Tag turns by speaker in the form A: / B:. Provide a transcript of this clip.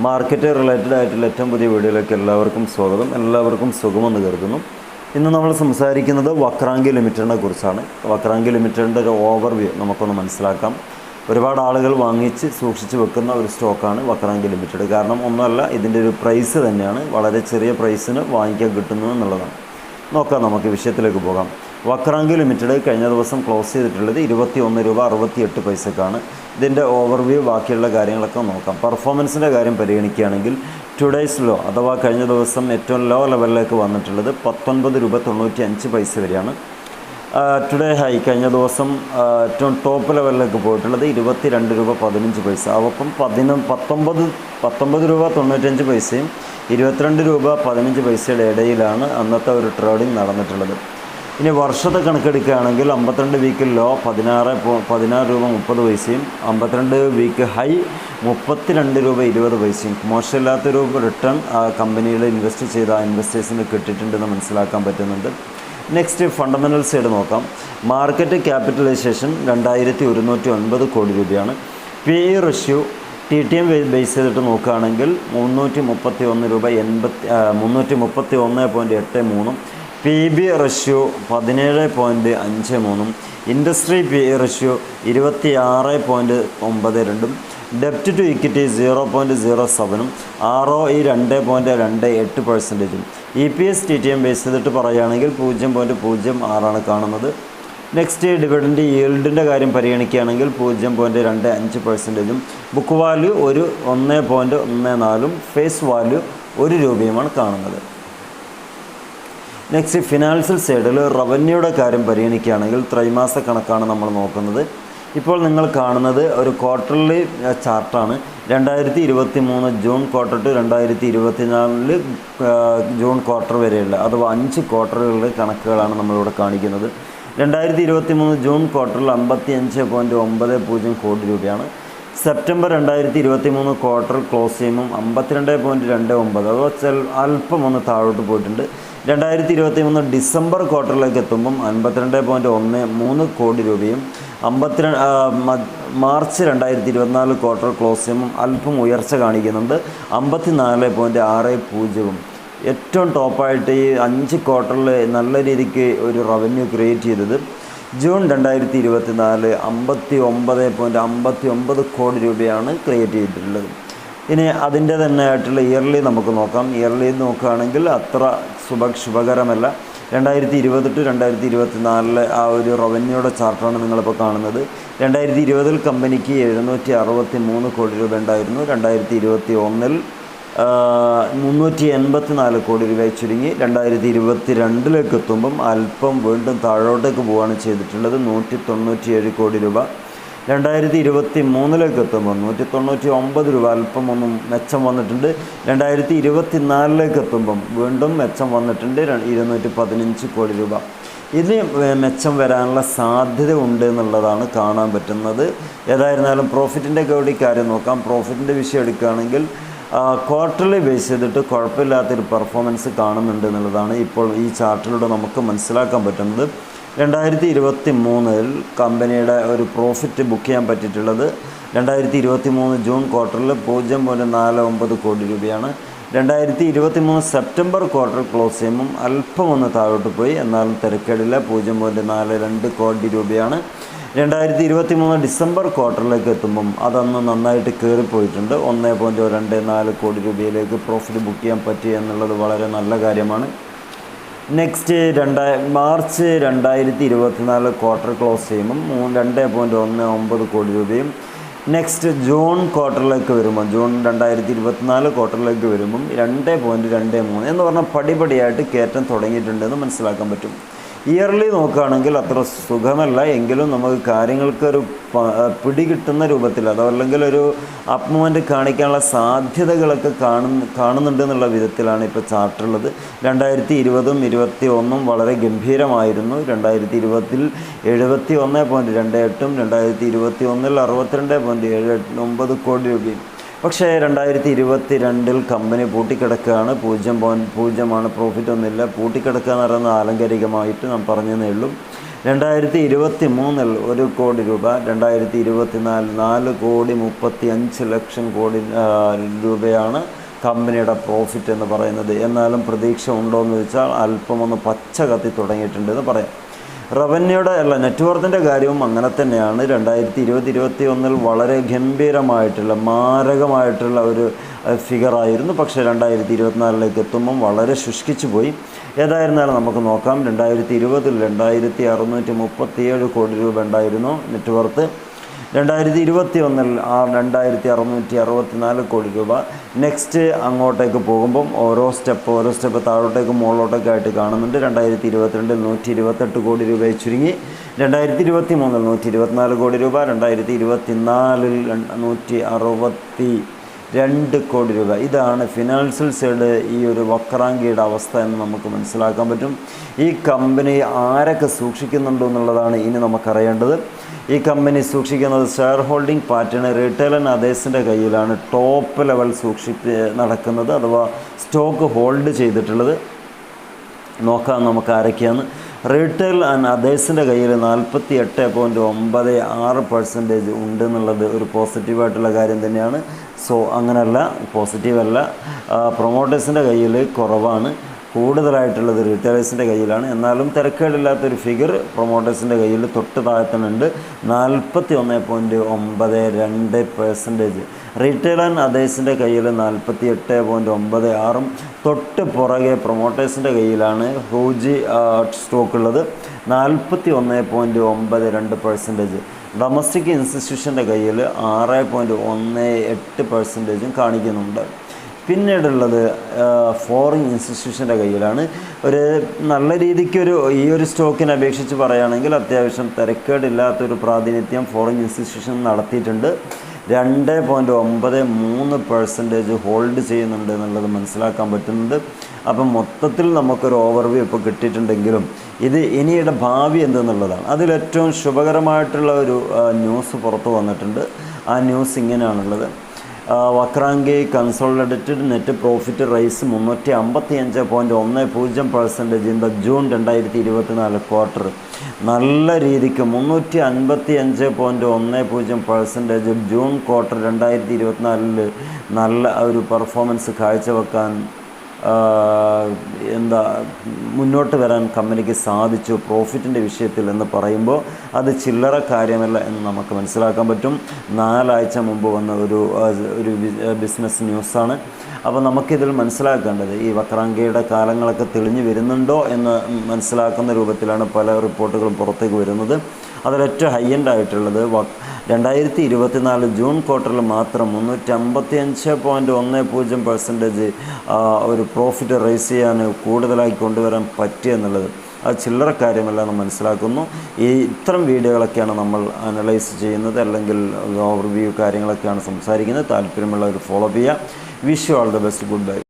A: Market related ആയിട്ടുള്ള ഏറ്റവും പുതിയ വീഡിയോയിലേക്ക് എല്ലാവർക്കും സ്വാഗതം. എല്ലാവർക്കും സുഖമെന്ന് കരുതുന്നു. ഇന്ന് നമ്മൾ സംസാരിക്കുന്നത് വക്രാങ്കി ലിമിറ്റഡിനെ കുറിച്ചാണ്. വക്രാങ്കി ലിമിറ്റഡിന്റെ ഒരു ഓവർവ്യൂ നമുക്കൊന്ന് മനസ്സിലാക്കാം. ഒരുപാട് ആളുകൾ വാങ്ങിച്ച് സൂക്ഷിച്ച് വെക്കുന്ന ഒരു സ്റ്റോക്കാണ് വക്രാങ്കി ലിമിറ്റഡ്. കാരണം ഒന്നുമല്ല ഇതിന്റെ ഒരു പ്രൈസ് തന്നെയാണ്. വളരെ ചെറിയ പ്രൈസിന് വാങ്ങിക്കാൻ കിട്ടുന്നു എന്നുള്ളതാണ്. നോക്കാം നമുക്ക് വിഷയത്തിലേക്ക് പോകാം. വക്രാങ്കി ലിമിറ്റഡ് കഴിഞ്ഞ ദിവസം ക്ലോസ് ചെയ്തിട്ടുള്ളത് ഇരുപത്തി ഒന്ന് രൂപ അറുപത്തി എട്ട് പൈസക്കാണ്. ഇതിന്റെ ഓവർവ്യൂ ബാക്കിയുള്ള കാര്യങ്ങളൊക്കെ നോക്കാം. പെർഫോമൻസിന്റെ കാര്യം പരിഗണിക്കുകയാണെങ്കിൽ ടുഡേയ്സ് ലോ അഥവാ കഴിഞ്ഞ ദിവസം ഏറ്റവും ലോ ലെവലിലേക്ക് വന്നിട്ടുള്ളത് പത്തൊൻപത് രൂപ തൊണ്ണൂറ്റി അഞ്ച് പൈസ വരെയാണ്. ടുഡേ ഹൈ കഴിഞ്ഞ ദിവസം ഏറ്റവും ടോപ്പ് ലെവലിലേക്ക് പോയിട്ടുള്ളത് ഇരുപത്തി രണ്ട് രൂപ പതിനഞ്ച് പൈസ. അപ്പം പതിന പത്തൊമ്പത് പത്തൊമ്പത് രൂപ തൊണ്ണൂറ്റഞ്ച് പൈസയും ഇരുപത്തിരണ്ട് രൂപ പതിനഞ്ച് പൈസയുടെ ഇടയിലാണ് അന്നത്തെ ഒരു ട്രേഡിംഗ് നടന്നിട്ടുള്ളത്. ഇനി വർഷത്തെ കണക്കെടുക്കുകയാണെങ്കിൽ അമ്പത്തിരണ്ട് വീക്ക് ലോ പതിനാറ് പതിനാറ് രൂപ മുപ്പത് പൈസയും അമ്പത്തിരണ്ട് വീക്ക് ഹൈ മുപ്പത്തിരണ്ട് രൂപ ഇരുപത് പൈസയും. മോശമില്ലാത്ത രൂപ റിട്ടേൺ ആ കമ്പനിയിൽ ഇൻവെസ്റ്റ് ചെയ്ത ആ ഇൻവെസ്റ്റേഴ്സിന് കിട്ടിയിട്ടുണ്ടെന്ന് മനസ്സിലാക്കാൻ പറ്റുന്നുണ്ട്. നെക്സ്റ്റ് ഫണ്ടമെന്റൽ സൈഡ് നോക്കാം. മാർക്കറ്റ് ക്യാപിറ്റലൈസേഷൻ രണ്ടായിരത്തി ഒരുന്നൂറ്റി ഒൻപത് കോടി രൂപയാണ്. P E ratio T T M base ചെയ്തിട്ട് നോക്കുകയാണെങ്കിൽ മുന്നൂറ്റി മുപ്പത്തി ഒന്ന് രൂപ എൺപത്തി മുന്നൂറ്റി മുപ്പത്തി ഒന്ന് പോയിന്റ് എട്ട് മൂന്നും പി ബി റഷ്യോ പതിനേഴ് പോയിന്റ് അഞ്ച് മൂന്നും ഇൻഡസ്ട്രി പി ഇ റഷ്യോ ഇരുപത്തി ആറ് പോയിന്റ് ഒമ്പത് രണ്ടും ഡെപ്റ്റ് to equity zero point zero സെവനും R O E രണ്ട് പോയിന്റ് രണ്ട് എട്ട് പെർസെന്റേജും E P S T T M base ചെയ്തിട്ട് പറയുകയാണെങ്കിൽ പൂജ്യം പോയിന്റ് പൂജ്യം ആറാണ് കാണുന്നത്. നെക്സ്റ്റ് ഡിവിഡന്റ് ഈൽഡിന്റെ കാര്യം പരിഗണിക്കുകയാണെങ്കിൽ പൂജ്യം പോയിന്റ് രണ്ട് അഞ്ച് പെർസെന്റേജും ബുക്ക് വാല്യൂ ഒരു ഒന്ന് പോയിന്റ് ഒന്ന് നാലും ഫേസ് വാല്യൂ ഒരു രൂപയുമാണ് കാണുന്നത്. നെക്സ്റ്റ് ഫിനാൻഷ്യൽ സൈഡിൽ റവന്യൂയുടെ കാര്യം പരിഗണിക്കുകയാണെങ്കിൽ ത്രൈമാസ കണക്കാണ് നമ്മൾ നോക്കുന്നത്. ഇപ്പോൾ നിങ്ങൾ കാണുന്നത് ഒരു ക്വാർട്ടർലി ചാർട്ടാണ്. രണ്ടായിരത്തി ഇരുപത്തി മൂന്ന് ജൂൺ ക്വാർട്ടർ ടു രണ്ടായിരത്തി ഇരുപത്തിനാലിൽ ജൂൺ ക്വാർട്ടർ വരെയുള്ള അഥവാ അഞ്ച് ക്വാർട്ടറുകളുടെ കണക്കുകളാണ് നമ്മളിവിടെ കാണിക്കുന്നത്. രണ്ടായിരത്തി ഇരുപത്തി മൂന്ന് ജൂൺ ക്വാർട്ടറിൽ അമ്പത്തി അഞ്ച് പോയിന്റ് ഒമ്പത് പൂജ്യം കോടി രൂപയാണ്. സെപ്റ്റംബർ രണ്ടായിരത്തി ഇരുപത്തി മൂന്ന് ക്വാർട്ടർ ക്ലോസ് ചെയ്യുമ്പം അമ്പത്തിരണ്ട് പോയിന്റ് രണ്ട് ഒമ്പത്. അതോ അല്പം ഒന്ന് താഴോട്ട് പോയിട്ടുണ്ട്. രണ്ടായിരത്തി ഇരുപത്തി മൂന്ന് ഡിസംബർ ക്വാർട്ടറിലേക്ക് എത്തുമ്പം അൻപത്തിരണ്ട് പോയിന്റ് ഒന്ന് മൂന്ന് കോടി രൂപയും അമ്പത്തിരണ്ട് മാർച്ച് രണ്ടായിരത്തി ഇരുപത്തിനാല് ക്വാർട്ടർ ക്ലോസ് ചെയ്യുമ്പം അല്പം ഉയർച്ച കാണിക്കുന്നുണ്ട്. അമ്പത്തിനാല് പോയിന്റ് ആറ് പൂജ്യവും ഏറ്റവും ടോപ്പായിട്ട് ഈ അഞ്ച് ക്വാർട്ടറിൽ നല്ല രീതിക്ക് ഒരു റവന്യൂ ക്രിയേറ്റ് ചെയ്തത് ജൂൺ രണ്ടായിരത്തി ഇരുപത്തി നാല് അമ്പത്തി ഒമ്പത് പോയിന്റ് അമ്പത്തി ഒമ്പത് കോടി രൂപയാണ് ക്രിയേറ്റ് ചെയ്തിട്ടുള്ളത്. ഇനി അതിന്റെ തന്നെ ആയിട്ടുള്ള ഇയർലി നമുക്ക് നോക്കാം. ഇയർലി നോക്കുകയാണെങ്കിൽ അത്ര ശുഭ ശുഭകരമല്ല. രണ്ടായിരത്തി ഇരുപത് ടു രണ്ടായിരത്തി ഇരുപത്തി നാലിലെ ആ ഒരു റവന്യൂയുടെ ചാർട്ടാണ് നിങ്ങളിപ്പോൾ കാണുന്നത്. രണ്ടായിരത്തി ഇരുപതിൽ കമ്പനിക്ക് എഴുന്നൂറ്റി അറുപത്തി മൂന്ന് കോടി രൂപ ഉണ്ടായിരുന്നു. രണ്ടായിരത്തി ഇരുപത്തി ഒന്നിൽ മുന്നൂറ്റി എൺപത്തി നാല് കോടി രൂപ ചുരുങ്ങി രണ്ടായിരത്തി ഇരുപത്തി രണ്ടിലേക്ക് എത്തുമ്പം അല്പം വീണ്ടും താഴോട്ടേക്ക് പോവുകയാണ് ചെയ്തിട്ടുള്ളത്. നൂറ്റി തൊണ്ണൂറ്റി ഏഴ് കോടി രൂപ. രണ്ടായിരത്തി ഇരുപത്തി മൂന്നിലേക്ക് എത്തുമ്പോൾ നൂറ്റി തൊണ്ണൂറ്റി ഒമ്പത് രൂപ അല്പം ഒന്നും മെച്ചം വന്നിട്ടുണ്ട്. രണ്ടായിരത്തി ഇരുപത്തി നാലിലേക്ക് എത്തുമ്പം വീണ്ടും മെച്ചം വന്നിട്ടുണ്ട്. ഇരുന്നൂറ്റി പതിനഞ്ച് കോടി രൂപ. ഇത് മെച്ചം വരാനുള്ള സാധ്യത ഉണ്ട് എന്നുള്ളതാണ് കാണാൻ പറ്റുന്നത്. ഏതായിരുന്നാലും പ്രോഫിറ്റിന്റെ കൂടി കാര്യം നോക്കാം. പ്രോഫിറ്റിന്റെ വിഷയം എടുക്കുകയാണെങ്കിൽ ക്വാർട്ടർലി ബേസ് ചെയ്തിട്ട് കുഴപ്പമില്ലാത്തൊരു പെർഫോമൻസ് കാണുന്നുണ്ട് എന്നുള്ളതാണ് ഇപ്പോൾ ഈ ചാർട്ടിലൂടെ നമുക്ക് മനസ്സിലാക്കാൻ പറ്റുന്നത്. രണ്ടായിരത്തി ഇരുപത്തി മൂന്നിൽ കമ്പനിയുടെ ഒരു പ്രോഫിറ്റ് ബുക്ക് ചെയ്യാൻ പറ്റിയിട്ടുള്ളത് രണ്ടായിരത്തി ഇരുപത്തി മൂന്ന് ജൂൺ ക്വാർട്ടറിൽ പൂജ്യം പോയിന്റ് നാല് ഒമ്പത് കോടി രൂപയാണ്. രണ്ടായിരത്തി ഇരുപത്തി മൂന്ന് സെപ്റ്റംബർ ക്വാർട്ടർ ക്ലോസ് ചെയ്യുമ്പം അല്പം ഒന്ന് താഴോട്ട് പോയി എന്നാലും തിരക്കേടില്ല. പൂജ്യം പോയിന്റ് നാല് രണ്ട് കോടി രൂപയാണ്. രണ്ടായിരത്തി ഇരുപത്തി മൂന്ന് ഡിസംബർ ക്വാർട്ടറിലേക്ക് എത്തുമ്പം അതന്ന് നന്നായിട്ട് കയറിപ്പോയിട്ടുണ്ട് ഒന്ന് പോയിന്റ് രണ്ട് നാല് കോടി രൂപയിലേക്ക് പ്രോഫിറ്റ് ബുക്ക് ചെയ്യാൻ പറ്റി എന്നുള്ളത് വളരെ നല്ല കാര്യമാണ്. നെക്സ്റ്റ് രണ്ടായി മാർച്ച് രണ്ടായിരത്തി ഇരുപത്തിനാല് ക്വാർട്ടർ ക്ലോസ് ചെയ്യുമ്പം മൂന്ന് രണ്ട് പോയിന്റ് ഒന്ന് ഒമ്പത് കോടി രൂപയും നെക്സ്റ്റ് ജൂൺ ക്വാർട്ടറിലേക്ക് വരുമ്പോൾ ജൂൺ രണ്ടായിരത്തി ഇരുപത്തിനാല് ക്വാർട്ടറിലേക്ക് വരുമ്പം രണ്ട് പോയിന്റ് രണ്ട് മൂന്ന് എന്ന് പറഞ്ഞാൽ പടിപടിയായിട്ട് കയറ്റം തുടങ്ങിയിട്ടുണ്ടെന്ന് മനസ്സിലാക്കാൻ പറ്റും. ഇയർലി നോക്കുകയാണെങ്കിൽ അത്ര സുഖമല്ല. എങ്കിലും നമുക്ക് കാര്യങ്ങൾക്കൊരു ഒരു പിടി കിട്ടുന്ന രൂപത്തിൽ അതോ അല്ലെങ്കിൽ ഒരു അപ് മൂവ്മെന്റ് കാണിക്കാനുള്ള സാധ്യതകളൊക്കെ കാണുന്ന കാണുന്നുണ്ട് എന്നുള്ള വിധത്തിലാണ് ഇപ്പോൾ ചാർട്ടുള്ളത് രണ്ടായിരത്തി ഇരുപതും ഇരുപത്തി ഒന്നും വളരെ ഗംഭീരമായിരുന്നു. രണ്ടായിരത്തി ഇരുപതിൽ എഴുപത്തി ഒന്ന് പോയിന്റ് രണ്ട് എട്ടും രണ്ടായിരത്തി ഇരുപത്തി ഒന്നിൽ അറുപത്തിരണ്ട് പോയിന്റ് ഏഴ് ഒമ്പത് കോടി രൂപയും. പക്ഷേ രണ്ടായിരത്തി ഇരുപത്തി രണ്ടിൽ കമ്പനി പൂട്ടിക്കിടക്കുകയാണ്. പൂജ്യം പോയിന്റ് പൂജ്യമാണ് പ്രോഫിറ്റ് ഒന്നുമില്ല. പൂട്ടിക്കിടക്കുക എന്ന് പറയുന്നത് ആലങ്കാരികമായിട്ട് നാം പറഞ്ഞതേ ഉള്ളൂ. രണ്ടായിരത്തി ഇരുപത്തി മൂന്നിൽ ഒരു കോടി രൂപ രണ്ടായിരത്തി ഇരുപത്തി നാല് നാല് കോടി മുപ്പത്തി അഞ്ച് ലക്ഷം കോടി രൂപയാണ് കമ്പനിയുടെ പ്രോഫിറ്റ് എന്ന് പറയുന്നത്. എന്നാലും പ്രതീക്ഷ ഉണ്ടോ എന്ന് ചോദിച്ചാൽ അല്പം ഒന്ന് പച്ച കത്തി തുടങ്ങിയിട്ടുണ്ട് എന്ന് പറയാം. റവന്യൂയുടെ അല്ല നെറ്റ്വർത്തിന്റെ കാര്യവും അങ്ങനെ തന്നെയാണ്. രണ്ടായിരത്തി ഇരുപത് ഇരുപത്തി ഒന്നിൽ വളരെ ഗംഭീരമായിട്ടുള്ള മാരകമായിട്ടുള്ള ഒരു ഫിഗറായിരുന്നു പക്ഷേ രണ്ടായിരത്തി ഇരുപത്തിനാലിലേക്ക് എത്തുമ്പം വളരെ ശുഷ്കിച്ചു പോയി. ഏതായിരുന്നാലും നമുക്ക് നോക്കാം. രണ്ടായിരത്തി ഇരുപതിൽ രണ്ടായിരത്തി അറുന്നൂറ്റി മുപ്പത്തിയേഴ് കോടി രൂപ ഉണ്ടായിരുന്നു നെറ്റ്വർത്ത് രണ്ടായിരത്തി ഇരുപത്തി ഒന്നിൽ ആ രണ്ടായിരത്തി അറുന്നൂറ്റി അറുപത്തിനാല് കോടി രൂപ നെക്സ്റ്റ് അങ്ങോട്ടേക്ക് പോകുമ്പം ഓരോ സ്റ്റെപ്പ് ഓരോ സ്റ്റെപ്പ് താഴോട്ടേക്ക് മുകളിലോട്ടൊക്കെ ആയിട്ട് കാണുന്നുണ്ട്. രണ്ടായിരത്തി ഇരുപത്തിരണ്ടിൽ നൂറ്റി ഇരുപത്തെട്ട് കോടി രൂപ ചുരുങ്ങി. രണ്ടായിരത്തി ഇരുപത്തി മൂന്നിൽ നൂറ്റി ഇരുപത്തിനാല് കോടി രൂപ രണ്ടായിരത്തി ഇരുപത്തി നാലിൽ നൂറ്റി അറുപത്തി രണ്ട് കോടി രൂപ. ഇതാണ് ഫിനാൻഷ്യൽ സൈഡ് ഈ ഒരു വക്രാങ്കിയുടെ അവസ്ഥ എന്ന് നമുക്ക് മനസ്സിലാക്കാൻ പറ്റും. ഈ കമ്പനി ആരൊക്കെ സൂക്ഷിക്കുന്നുണ്ടോ എന്നുള്ളതാണ് ഇനി നമുക്കറിയേണ്ടത്. ഈ കമ്പനി സൂക്ഷിക്കുന്നത് share holding pattern retail and അതേഴ്സിന്റെ കയ്യിലാണ് ടോപ്പ് ലെവൽ സൂക്ഷിപ്പ് നടക്കുന്നത് അഥവാ സ്റ്റോക്ക് ഹോൾഡ് ചെയ്തിട്ടുള്ളത്. നോക്കാം നമുക്ക് ആരൊക്കെയാണ്. റീറ്റെയിൽ ആൻഡ് അതേഴ്സിന്റെ കയ്യിൽ നാൽപ്പത്തി എട്ട് പോയിന്റ് ഒമ്പത് ആറ് പെർസെന്റേജ് ഉണ്ട് എന്നുള്ളത് ഒരു പോസിറ്റീവായിട്ടുള്ള കാര്യം തന്നെയാണ്. സോ അങ്ങനെയല്ല പോസിറ്റീവല്ല. പ്രൊമോട്ടേഴ്സിന്റെ കയ്യിൽ കുറവാണ്. കൂടുതലായിട്ടുള്ളത് റീറ്റെയിലേഴ്സിന്റെ കയ്യിലാണ്. എന്നാലും തിരക്കേടില്ലാത്തൊരു ഫിഗർ പ്രൊമോട്ടേഴ്സിന്റെ കയ്യിൽ തൊട്ട് താഴ്ത്തുന്നുണ്ട് നാൽപ്പത്തി ഒന്ന് പോയിന്റ് ഒമ്പത് രണ്ട് പെർസെന്റേജ് റീറ്റെയിൽ ആൻഡ് അതേഴ്സിന്റെ കയ്യിൽ നാൽപ്പത്തി എട്ട് പോയിന്റ് ഒമ്പത് ആറും. തൊട്ട് പുറകെ പ്രൊമോട്ടേഴ്സിന്റെ കയ്യിലാണ് ഹൂജി സ്റ്റോക്ക് ഉള്ളത്. നാൽപ്പത്തി ഒന്ന് പോയിന്റ് ഒമ്പത് രണ്ട് പെർസെന്റേജ് ഡൊമസ്റ്റിക് ഇൻസ്റ്റിറ്റ്യൂഷന്റെ കയ്യിൽ ആറ് പോയിന്റ് ഒന്ന് എട്ട് പെർസെന്റേജും കാണിക്കുന്നുണ്ട്. പിന്നീടുള്ളത് ഫോറിൻ ഇൻസ്റ്റിറ്റ്യൂഷന്റെ കയ്യിലാണ്. ഒരു നല്ല രീതിക്കൊരു ഈ ഒരു സ്റ്റോക്കിനെ അപേക്ഷിച്ച് പറയുകയാണെങ്കിൽ അത്യാവശ്യം തിരക്കേടില്ലാത്തൊരു പ്രാതിനിധ്യം ഫോറിൻ ഇൻസ്റ്റിറ്റ്യൂഷൻ നടത്തിയിട്ടുണ്ട്. രണ്ട് പോയിന്റ് ഒമ്പത് മൂന്ന് പെർസെന്റേജ് ഹോൾഡ് ചെയ്യുന്നുണ്ട് എന്നുള്ളത് മനസ്സിലാക്കാൻ പറ്റുന്നുണ്ട്. അപ്പം മൊത്തത്തിൽ നമുക്കൊരു ഓവർവ്യൂ ഇപ്പോൾ കിട്ടിയിട്ടുണ്ടെങ്കിലും ഇത് ഇനിയുടെ ഭാവി എന്തെന്നുള്ളതാണ്. അതിലേറ്റവും ശുഭകരമായിട്ടുള്ള ഒരു ന്യൂസ് പുറത്തു വന്നിട്ടുണ്ട്. ആ news ഇങ്ങനെയാണുള്ളത്. Vakrangee consolidated net profit rise മുന്നൂറ്റി അമ്പത്തി അഞ്ച് പോയിന്റ് ഒന്ന് പൂജ്യം പെർസെന്റേജ് ഇൻ ജൂൺ രണ്ടായിരത്തി ഇരുപത്തിനാല് ക്വാർട്ടർ നല്ല രീതിക്ക് മുന്നൂറ്റി അൻപത്തി അഞ്ച് പോയിന്റ് ഒന്ന് പൂജ്യം പെർസെന്റേജ് ജൂൺ ക്വാർട്ടർ രണ്ടായിരത്തി ഇരുപത്തിനാലിൽ നല്ല ഒരു പെർഫോമൻസ് കാഴ്ചവെക്കാൻ എന്താ മുന്നോട്ട് വരാൻ കമ്പനിക്ക് സാധിച്ചു പ്രോഫിറ്റിന്റെ വിഷയത്തിൽ എന്ന് പറയുമ്പോൾ അത് ചില്ലറ കാര്യമല്ല എന്ന് നമുക്ക് മനസ്സിലാക്കാൻ പറ്റും. നാലാഴ്ച മുമ്പ് വന്ന ഒരു ഒരു ബിസിനസ് ന്യൂസാണ് അപ്പോൾ നമുക്കിതിൽ മനസ്സിലാക്കേണ്ടത് ഈ വക്രാങ്കയുടെ കാലങ്ങളൊക്കെ തെളിഞ്ഞു വരുന്നുണ്ടോ എന്ന് മനസ്സിലാക്കുന്ന രൂപത്തിലാണ് പല റിപ്പോർട്ടുകളും പുറത്തേക്ക് വരുന്നത്. അതിലേറ്റവും ഹൈ എൻഡ് ആയിട്ടുള്ളത് രണ്ടായിരത്തി ഇരുപത്തിനാല് ജൂൺ ക്വാർട്ടറിൽ മാത്രം മുന്നൂറ്റി അമ്പത്തി അഞ്ച് പോയിന്റ് ഒന്ന് പൂജ്യം പെർസെന്റേജ് ഒരു പ്രോഫിറ്റ് റേസ് ചെയ്യാൻ കൂടുതലായി കൊണ്ടുവരാൻ പറ്റിയെന്നുള്ളത് അത് ചില്ലറ കാര്യമല്ല എന്ന് മനസ്സിലാക്കുന്നു. ഈ ഇത്തരം വീഡിയോകളൊക്കെയാണ് നമ്മൾ അനലൈസ് ചെയ്യുന്നത് അല്ലെങ്കിൽ ഓവർവ്യൂ കാര്യങ്ങളൊക്കെയാണ് സംസാരിക്കുന്നത്. താല്പര്യമുള്ളവർ ഫോളോ ചെയ്യുക wish you all the best goodbye